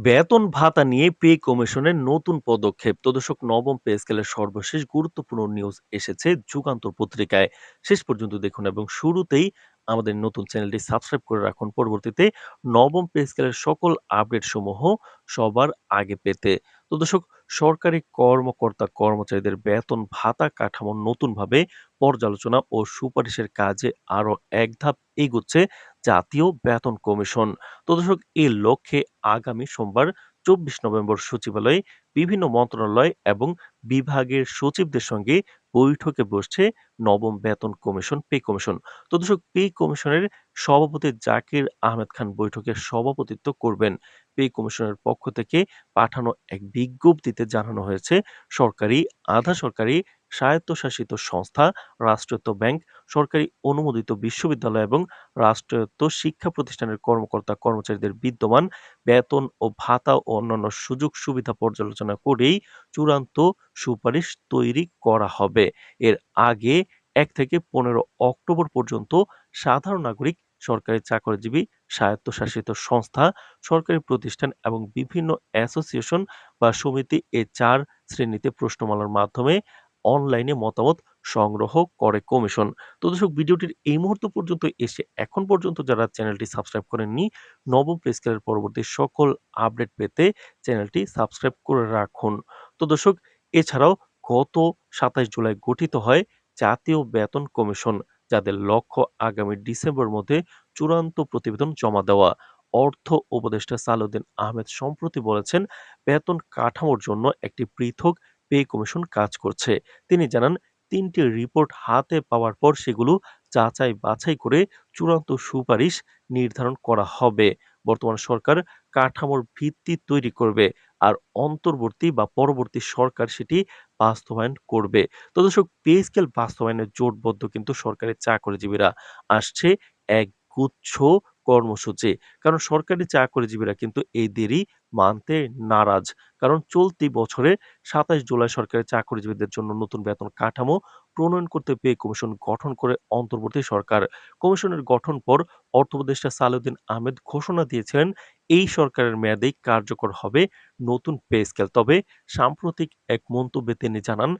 বেতন ভাতা নিয়ে পে কমিশনের নতুন পদক্ষেপ। তো দর্শক, নবম পে স্কেলের সর্বশেষ গুরুত্বপূর্ণ নিউজ এসেছে যুগান্তর পত্রিকায়। শেষ পর্যন্ত দেখুন এবং শুরুতেই আমাদের নতুন চ্যানেলটি সাবস্ক্রাইব করে রাখুন। পরবর্তীতে নবম পে স্কেলের সকল আপডেট সমূহ সবার আগে পেতে। তো দর্শক, সরকারি কর্মকর্তা কর্মচারীদের বেতন ভাতা কাঠামো নতুনভাবে পর্যালোচনা ও সুপারিশের কাজে আরও এক ধাপ এগুচ্ছে। জাতীয় বেতন কমিশন। তো দর্শক লক্ষ্যে আগামী সোমবার, চব্বিশ নভেম্বর সচিবালয়ে বিভিন্ন মন্ত্রণালয় এবং বিভাগের সচিবদের সঙ্গে বৈঠকে বসছে নবম বেতন কমিশন, পে কমিশন। তো দর্শক, পে কমিশনের সভাপতি জাকির আহমেদ খান বৈঠকে সভাপতিত্ব করবেন। পে কমিশনের পক্ষ থেকে পাঠানো এক বিজ্ঞপ্তিতে জানানো হয়েছে, সরকারি, আধা সরকারি স্বায়ত্তশাসিত সংস্থা, রাষ্ট্রায়ত্ত ব্যাংক, সরকারি অনুমোদিত বিশ্ববিদ্যালয় এবং রাষ্ট্রায়ত্ত শিক্ষা প্রতিষ্ঠানের কর্মকর্তা কর্মচারীদের বিদ্যমান বেতন ও ভাতা ও অন্যান্য সুযোগ সুবিধা পর্যালোচনা করেই চূড়ান্ত সুপারিশ তৈরি করা হবে। এর আগে এক থেকে পনেরো অক্টোবর পর্যন্ত সাধারণ নাগরিক, সরকারি চাকরিজীবী, স্বায়ত্তশাসিত সংস্থা, সরকারি প্রতিষ্ঠান এবং বিভিন্ন অ্যাসোসিয়েশন বা সমিতি এ চার শ্রেণীতে প্রশ্নমালার মাধ্যমে অনলাইনে মতামত সংগ্রহ করে কমিশন। তো দর্শক, ভিডিওটির এই মুহূর্ত পর্যন্ত এসে এখন পর্যন্ত যারা চ্যানেলটি সাবস্ক্রাইব করেননি, নবম প্রেসকেলের পরবর্তী সকল আপডেট পেতে চ্যানেলটি সাবস্ক্রাইব করে রাখুন। তো দর্শক, এছাড়াও গত সাতাশ জুলাই গঠিত হয় জাতীয় বেতন কমিশন, যাদের লক্ষ্য আগামী ডিসেম্বর মধ্যে চূড়ান্ত প্রতিবেদন জমা দেওয়া। অর্থ উপদেষ্টা সালাউদ্দিন আহমেদ সম্প্রতি বলেছেন, বেতন কাঠামোর জন্য একটি পৃথক পে কমিশন কাজ করছে। তিনি জানান, তিনটি রিপোর্ট হাতে পাওয়ার পর সেগুলো যাচাই বাছাই করে চূড়ান্ত সুপারিশ নির্ধারণ করা হবে। বর্তমান সরকার কাঠামোর ভিত্তি তৈরি করবে আর অন্তর্বর্তী বা পরবর্তী সরকার সেটি বাস্তবায়ন করবে। তো দর্শক, পে স্কেল বাস্তবায়নের জোটবদ্ধ কিন্তু সরকারি চাকরিজীবীরা। আসছে এক গুচ্ছ কর্মসূচি। কারণ সরকারি চাকরিজীবীরা কিন্তু এই দেরি মানতে নারাজ। কারণ চলতি বছরে সাতাশ জুলাই সরকারি চাকরিজীবীদের জন্য নতুন বেতন কাঠামো প্রণয়ন করতে পে কমিশন গঠন করে অন্তর্বর্তী সরকার। কমিশনের গঠন পর অর্থ উপদেষ্টা আহমেদ ঘোষণা দিয়েছিলেন, এই সরকারের মেয়াদেই কার্যকর হবে নতুন পে স্কেল। তবে সাম্প্রতিক এক মন্তব্যে তিনি জানান,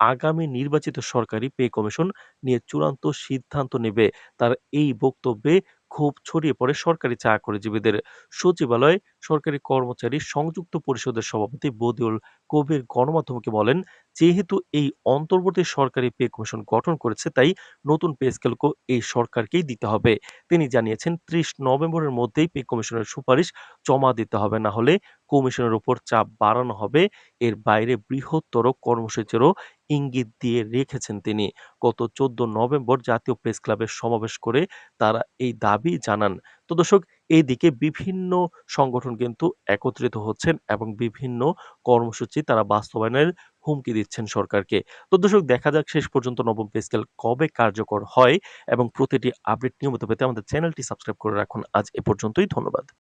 আগামী নির্বাচিত সরকারি পে কমিশন নিয়ে চূড়ান্ত সিদ্ধান্ত নেবে। তার এই বক্তব্যে ক্ষোভ ছড়িয়ে পড়ে সরকারি চাকরিজীবীদের সচিবালয়, সরকারি কর্মচারী, সংযুক্ত পরিষদের সভাপতি বদিউল কবির গণমাধ্যমকে বলেন যেহেতু এই অন্তর্বর্তী সরকারি পে কমিশন গঠন করেছে, তাই নতুন পে স্কেলকে এই সরকারকেই দিতে হবে। তিনি জানিয়েছেন, ত্রিশ নভেম্বরের মধ্যেই পে কমিশনের সুপারিশ জমা দিতে হবে, না হলে কমিশনের উপর চাপ বাড়ানো হবে। এর বাইরে বৃহত্তর কর্মসূচিরও ইঙ্গিত দিয়ে রেখেছেন তিনি। গত চোদ্দ নভেম্বর জাতীয় প্রেস ক্লাবের সমাবেশ করে তারা এই দাবি জানান। তো দর্শক এইদিকে বিভিন্ন সংগঠন কিন্তু একত্রিত হচ্ছেন এবং বিভিন্ন কর্মসূচি তারা বাস্তবায়নের হুমকি দিচ্ছেন সরকারকে। তো দর্শক, দেখা যাক শেষ পর্যন্ত নবম পে স্কেল কবে কার্যকর হয় এবং প্রতিটি আপডেট নিয়মিত পেতে আমাদের চ্যানেলটি সাবস্ক্রাইব করে রাখুন। আজ এ পর্যন্তই, ধন্যবাদ।